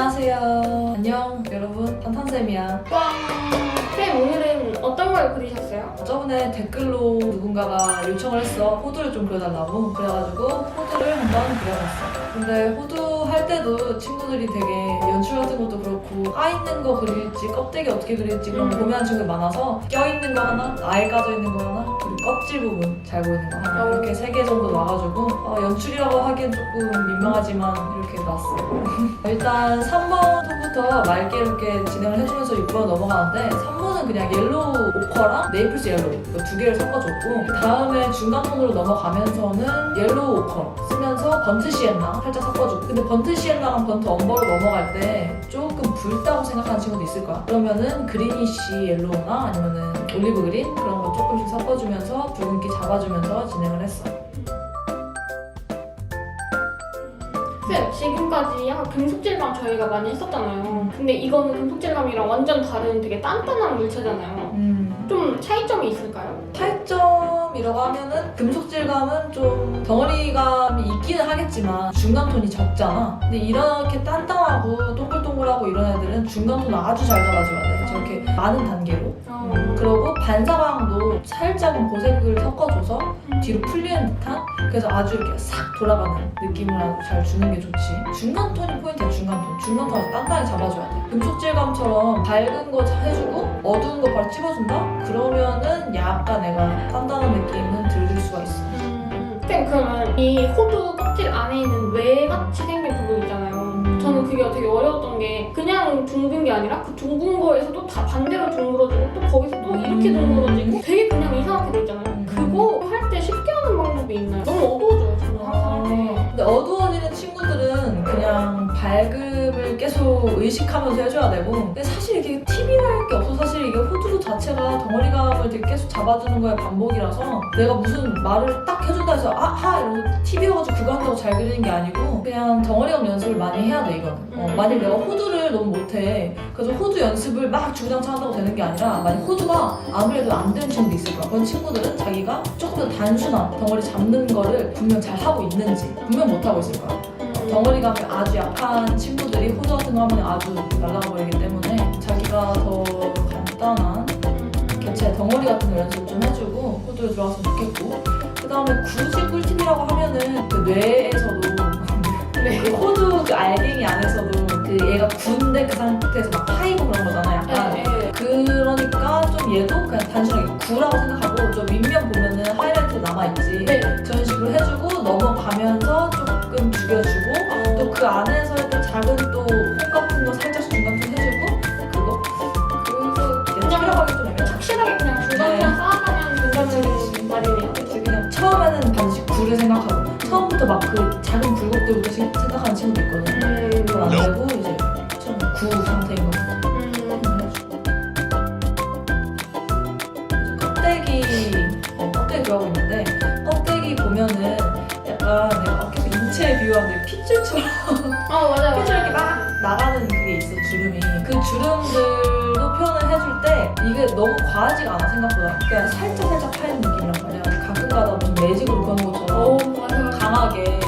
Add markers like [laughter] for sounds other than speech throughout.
안녕하세요. 안녕 여러분 탄탄쌤이야. 와, 쌤 오늘은 어떤 걸 그리셨어요? 저번에 댓글로 누군가가 요청을 했어. 호두를 좀 그려달라고. 그래가지고 호두를 한번 그려봤어. 근데 호두 할 때도 친구들이 되게 연출 같은 것도 그렇고 까 있는 거 그릴지 껍데기 어떻게 그릴지 그런 거 음. 고민하는 친구들 많아서 껴 있는 거 하나, 알 까져 있는 거 하나, 껍질 부분 잘 보이는 거 하나 어. 이렇게 세 개 정도 놔가지고 어, 연출이라고 하기엔 조금 민망하지만 이렇게 놨어. [laughs] 일단 3번 톤부터 맑게 이렇게 진행을 해주면서 6번 넘어가는데 3번은 그냥 옐로우 오커랑 네이플스 옐로우 두 개를 섞어줬고 그 다음에 중간 톤으로 넘어가면서는 옐로우 오커 쓰면서 번트 시엔나 살짝 섞어주고 근데 번트 시엔나랑 번트 엄버로 넘어갈 때 조금 붉다고 생각하는 친구도 있을 거야. 그러면은 그리니쉬 옐로우나 아니면은 올리브 그린 그런 거 조금씩 섞어주면서 붉은기 잡아주면서 진행을 했어 쌤 지금까지 약간 금속질감 저희가 많이 했었잖아요. 근데 이거는 금속질감이랑 완전 다른 되게 단단한 물체잖아요. 음. 좀 차이점이 있을까요? 차이점이라고 하면은 금속 질감은 좀 덩어리감이 있기는 하겠지만 중간 톤이 적잖아. 근데 이렇게 단단하고 하고 이런 애들은 중간 톤을 아주 잘 잡아줘야 돼. 저렇게 많은 단계로. 어, 그리고 반사광도 살짝은 보색을 섞어줘서 뒤로 풀리는 듯한 그래서 아주 이렇게 싹 돌아가는 느낌을 잘 주는 게 좋지. 중간 톤이 포인트야 중간 톤. 중간 톤 아주 단단히 잡아줘야 돼. 금속 질감처럼 밝은 거 해주고 어두운 거 바로 찝어준다? 그러면은 약간 내가 단단한 느낌은 들릴 수가 있어. 음, 쌤 그러면 이 호두 껍질 안에 있는 외 같이 생긴 부분 있잖아요. 그게 되게 어려웠던 게 그냥 둥근 게 아니라 그 둥근 거에서도 다 반대로 둥그러지고 또 거기서 또 이렇게 음. 둥그러지고 되게 그냥 이상하게 돼 있잖아요. 음. 그거 할 때 쉽게 하는 방법이 있나요? 너무 어두워져요 저는 항상 할 때. 근데 어두워지 는 친구들은 그냥 밝음을 계속 의식하면서 해줘야 되고 근데 사실 이게 팁이랄 게 없어 사실 이게 호두 자체가 덩어리감을 되게 계속 잡아주는 거에 반복이라서 내가 무슨 말을 딱 해준다 해서 아하 이러면서 팁이어가지고 그거 한다고 잘 그리는 게 아니고 그냥 덩어리감 연습을 많이 해야 돼 이거는 어, 음. 만약 내가 호두를 너무 못해 그래서 호두 연습을 막 주구장창 한다고 되는 게 아니라 만약 호두가 아무래도 안 되는 친구도 있을 거야 그런 친구들은 자기가 조금 더 단순한 덩어리 잡는 거를 분명 잘 하고 있는지 분명 못 하고 있을 거야 음. 덩어리감이 아주 약한 친구들이 호두 같은 거 하면 아주 날아가 버리기 때문에 자기가 더 간단한 개체 덩어리 같은 거 연습 좀 해주고 호두에 들어갔으면 좋겠고 그 다음에 굳이 꿀팁이라고 하면은 그 뇌에서도 네. 그 호두 그 알갱이 안에서도 그 얘가 군데 그 상태에서 막 파이고 그런 거잖아 약간 네, 네. 그러니까 좀 얘도 그냥 단순하게 구라고 생각하고 좀 윗면 보면은 하이라이트 남아있지 네. 저런 식으로 해주고 넘어가면서 조금 죽여주고 또 그 안에서 또 작은 또 홈 같은 거 살짝 중간 좀 해주고 그거 팁이라고 하기 좀 애매해 확실하게 그냥 중간중간 네. 쌓아가면 된다는 말이네요. 그치 그냥 처음에는 반드시 굴을 생각하고 처음부터 막 그 작은 굴곡들부터 생- 생각하는 친구도 있거든 음. 그건 안 되고 이제 좀 구 상태인 거 음. 껍데기 어, 껍데기 들어가고 있는 핏줄처럼 어 맞아요. 핏줄 이렇게 막 나가는 그게 있어 주름이 그 주름들도 표현을 해줄 때 이게 너무 과하지가 않아 생각보다 그냥 살짝 살짝 파이는 느낌이란 말이야 가끔 가다 무슨 매직으로 그는 것처럼 어 맞아요. 강하게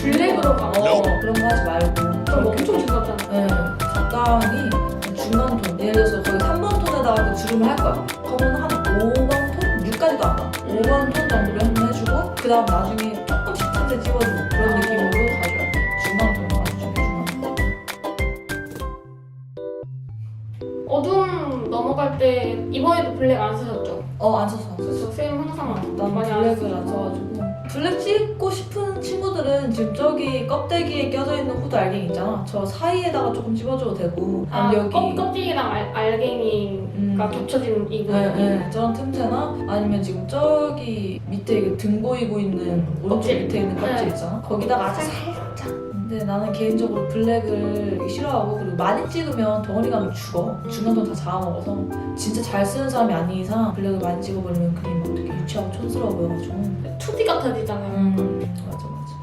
블랙으로 가. 어, 그런 거 하지 말고 그럼 엄청 징그럽잖아요. 네, 적당히 중간 톤 예를 들어서 거기 3번 톤에다가 그 주름을 할 거야 그러면 한 5번 톤? 6까지도 안 가. 5번 톤 정도로 한번 해주고 그 다음 나중에 조금씩 틈새 찝어주고 그런 느낌 이번에도 블랙 안 쓰셨죠? 어, 안 썼어. 그래서 쌤 항상 난 많이 안 블랙을 안 써가지고. 블랙 찍고 싶은 친구들은 지금 저기 껍데기에 껴져 있는 후드 알갱이 있잖아. 저 사이에다가 조금 찝어줘도 되고. 아, 여기. 껍, 껍질이랑 알, 알갱이가 음. 겹쳐진 이 네, 네. 저런 틈새나 아니면 지금 저기 밑에 이게 등 보이고 있는 오른쪽 껍질. 밑에 있는 껍질 네. 있잖아. 거기다가 아주 살짝. 근데 나는 개인적으로 블랙을 싫어하고 그리고 많이 찍으면 덩어리감이 죽어. 중간도 다 잡아먹어서 진짜 잘 쓰는 사람이 아닌 이상 블랙을 많이 찍어버리면 그림이 막 되게 유치하고 촌스러워 보여가지고. 2D 같아지잖아요. 음 맞아 맞아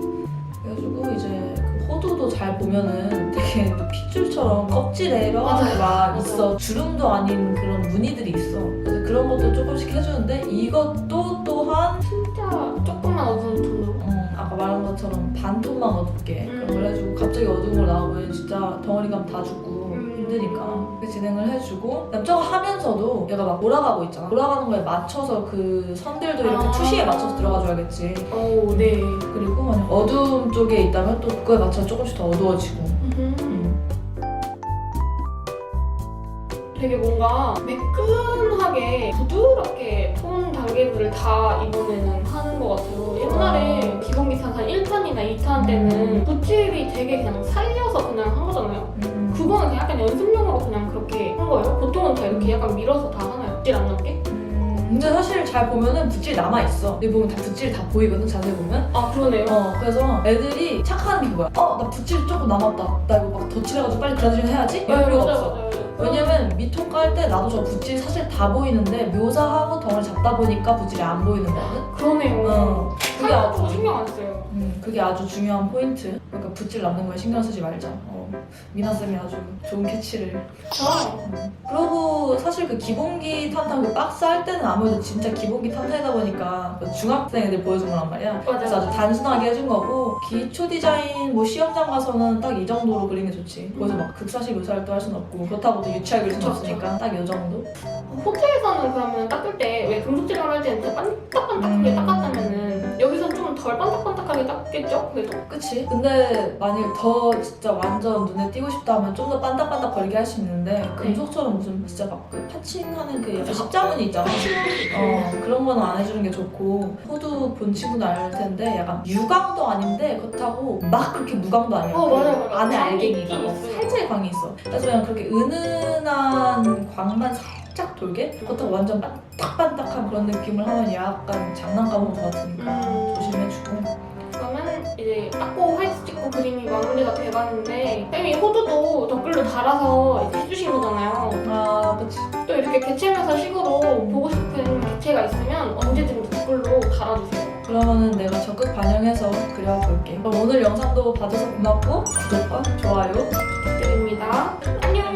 그래가지고 이제 그 호두도 잘 보면은 되게 또 핏줄처럼 껍질에 뼈가. 막 있어 주름도 아닌 그런 무늬들이 있어 그래서 그런 것도 조금씩 해주는데 이것도 또한 진짜 조금만 어두운 톤으로. 음, 아까 말한 것처럼 반 톤만 어둡게 음. 그런 걸 해주고 갑자기 어두운 걸 나오면 진짜 덩어리감 다 죽고 음. 힘드니까 그렇게 진행을 해주고 저거 하면서도 얘가 막 돌아가고 있잖아 돌아가는 거에 맞춰서 그 선들도 이렇게 아. 투시에 맞춰서 들어가줘야겠지 오, 네. 그리고 만약 어두움 쪽에 있다면 또 그거에 맞춰 서 조금씩 더 어두워지고 음. 음. 되게 뭔가 매끈하게 부드럽게 톤 단계들을 다 이번에는 하는 것 같아요. 옛날에 기본기 탄 1탄이나 2탄 때는 붓질이 되게 그냥 살려서 그냥 한 거잖아요. 음. 그거는 그냥 약간 연습용으로 그냥 그렇게 한 거예요. 보통은 다 이렇게 약간 밀어서 다 하나요? 붓질 안 남게? 음, 근데 사실 잘 보면은 붓질 남아 있어 근데 보면 다 붓질 다 보이거든 자세히 보면 아 그러네요. 어 그래서 애들이 착하는 게 그거야 어나 붓질 조금 남았다 나 이거 막 덧칠해가지고 빨리 그라데이션 해야지 이럴 필요가 없어. 왜냐면 미통 깔 때 나도 저 붓질 사실 다 보이는데 묘사하고 덩어리 잡다 보니까 붓질이 안 보이는 거거든 그러네요. 어 그게 살짝도 아주 신경 안 써요. 음, 그게 아주 중요한 포인트 그러니까 붓질 남는 거에 신경 쓰지 말자 어, 미나 쌤이 아주 좋은 캐치를 저 그리고 사실 그 기본기 탄탄 그 박스 할 때는 아무래도 진짜 기본기 탄탄이다 보니까 그 중학생 애들 보여준 거란 말이야. 그래서 아주. 단순하게 해준 거고 기초 디자인 뭐 시험장 가서는 딱 이 정도로 그리는 게 좋지. 거기서 막 극사실 묘사를 또 할 순 없고 그렇다고 또 유치하게 그릴 순 그쵸, 없으니까 딱 이 정도. 호텔에서는 그러면 닦을 때 왜 금속질을 할 때는 진짜 반딱반딱하게 음. 닦았다면은 덜 반딱반딱하게 닦겠죠? 그래도 그치? 근데 만일 더 진짜 완전 눈에 띄고 싶다 하면 좀 더 반딱반딱 거리게 할 수 있는데 금속처럼 무슨 진짜 막그 파칭하는 그 약간 십자문이 있잖아. 어 그런 거는 안 해주는 게 좋고 호두 본 친구도 알 텐데 약간 유광도 아닌데 그렇다고 막 그렇게 무광도 아니야. 어, 그 맞아요, 맞아요. 안에 알갱이가 어. 살짝의 광이 있어. 그래서 그냥 그렇게 은은한 광만 살짝 돌게 그렇다고 완전 반딱반딱한 그런 느낌을 하면 약간 장난감 호두 같으니까 음. 조심해주고. 그러면 이제 닦고 화이트 찍고 그림이 마무리가 돼가는데 쌤이 호두도 댓글로 달아서 이렇게 해주신 거잖아요. 아, 그치. 또 이렇게 개체면서 식으로 보고 싶은 개체가 있으면 언제든지 댓글로 달아주세요. 그러면은 내가 적극 반영해서 그려볼게. 그럼 오늘 영상도 봐줘서 고맙고 구독과 좋아요 부탁드립니다. 안녕.